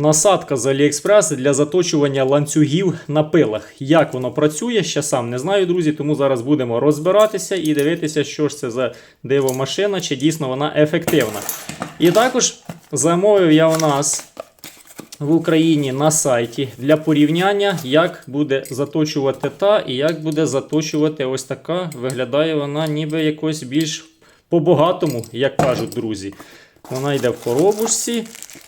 Насадка з Aliexpress для заточування ланцюгів на пилах. Як воно працює, ще сам не знаю, друзі, тому зараз будемо розбиратися і дивитися, що ж це за дивомашина, чи дійсно вона ефективна. І також замовив я у нас в Україні на сайті для порівняння, як буде заточувати та і як буде заточувати ось така. Виглядає вона ніби якось більш по-багатому, як кажуть друзі. Вона йде в коробочці,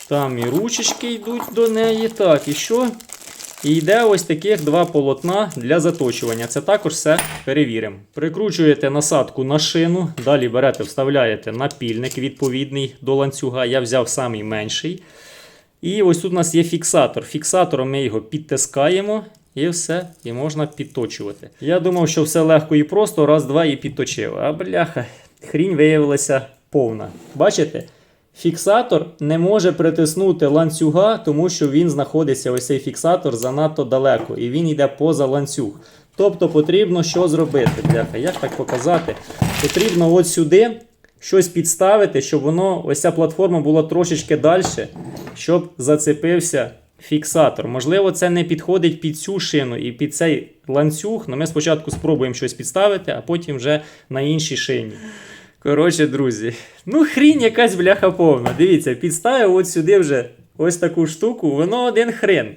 там і ручечки йдуть до неї. Так, і що? І йде ось таких два полотна для заточування. Це також все перевіримо. Прикручуєте насадку на шину, далі берете, вставляєте напільник відповідний до ланцюга. Я взяв самий менший. І ось тут у нас є фіксатор. Фіксатором ми його підтискаємо і все, і можна підточувати. Я думав, що все легко і просто, раз-два і підточив. А бляха, хрінь виявилася повна. Бачите? Фіксатор не може притиснути ланцюга, тому що він знаходиться, ось цей фіксатор занадто далеко, і він йде поза ланцюг. Тобто потрібно що зробити? Бляха, як так показати? Потрібно от сюди щось підставити, щоб воно, ось ця платформа була трошечки далі, щоб зацепився фіксатор. Можливо, це не підходить під цю шину і під цей ланцюг. але ми спочатку спробуємо щось підставити, а потім вже на іншій шині. Коротше, друзі, ну хрінь якась бляха повна. Дивіться, підставив от сюди вже ось таку штуку, воно один хрен.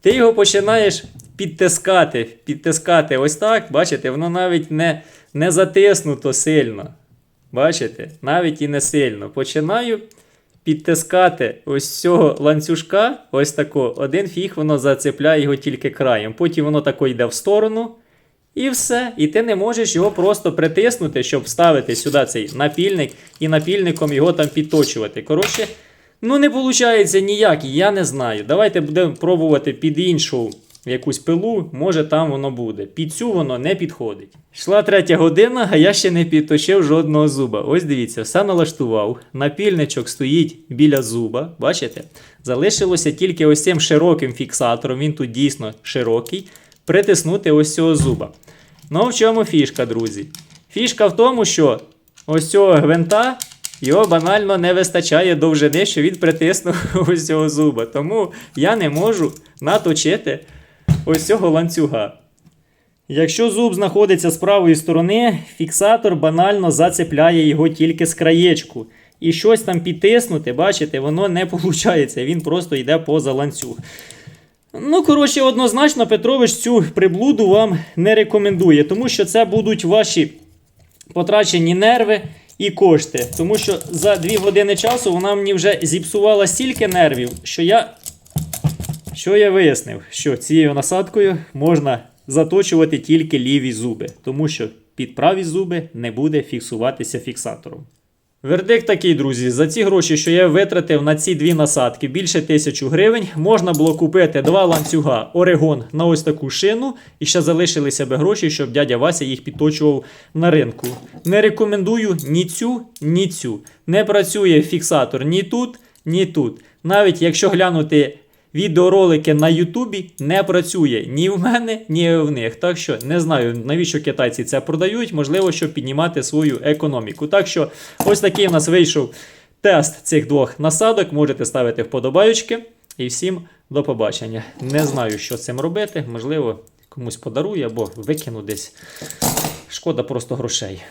Ти його починаєш підтискати, підтискати ось так, бачите, воно навіть не, не затиснуто сильно. Бачите? Навіть і не сильно. Починаю підтискати ось цього ланцюжка, ось тако, один фіг, воно зацепляє його тільки краєм. Потім воно тако йде в сторону. І все. І ти не можеш його просто притиснути, щоб вставити сюди цей напільник і напільником його там підточувати. Коротше, ну не виходить ніяк, я не знаю. Давайте будемо пробувати під іншу якусь пилу, може там воно буде. Під цю воно не підходить. Йшла третя година, а я ще не підточив жодного зуба. Ось дивіться, все налаштував. Напільничок стоїть біля зуба. Бачите? Залишилося тільки ось цим широким фіксатором, він тут дійсно широкий. Притиснути ось цього зуба. Ну, в чому фішка, друзі? Фішка в тому, що ось цього гвинта його банально не вистачає довжини, що він притиснув ось цього зуба. Тому я не можу наточити ось цього ланцюга. Якщо зуб знаходиться з правої сторони, фіксатор банально зацепляє його тільки з краєчку. І щось там підтиснути, бачите, воно не виходить, він просто йде поза ланцюг. Ну, коротше, однозначно, Петрович цю приблуду вам не рекомендує, тому що це будуть ваші потрачені нерви і кошти. Тому що за 2 години часу вона мені вже зіпсувала стільки нервів, що я, що я вияснив, що цією насадкою можна заточувати тільки ліві зуби, тому що під праві зуби не буде фіксуватися фіксатором. Вердикт такий, друзі, за ці гроші, що я витратив на ці дві насадки більше тисячу гривень, можна було купити два ланцюга Орегон на ось таку шину, і ще залишилися би гроші, щоб дядя Вася їх підточував на ринку. Не рекомендую ні цю, ні цю. Не працює фіксатор ні тут, ні тут. Навіть якщо глянути відеоролики на Ютубі, не працює ні в мене, ні в них. Так що не знаю, навіщо китайці це продають, можливо, щоб піднімати свою економіку. Так що, ось такий у нас вийшов тест цих двох насадок. Можете ставити вподобаючки. І всім до побачення. Не знаю, що цим робити. Можливо, комусь подарую або викину десь. Шкода просто грошей.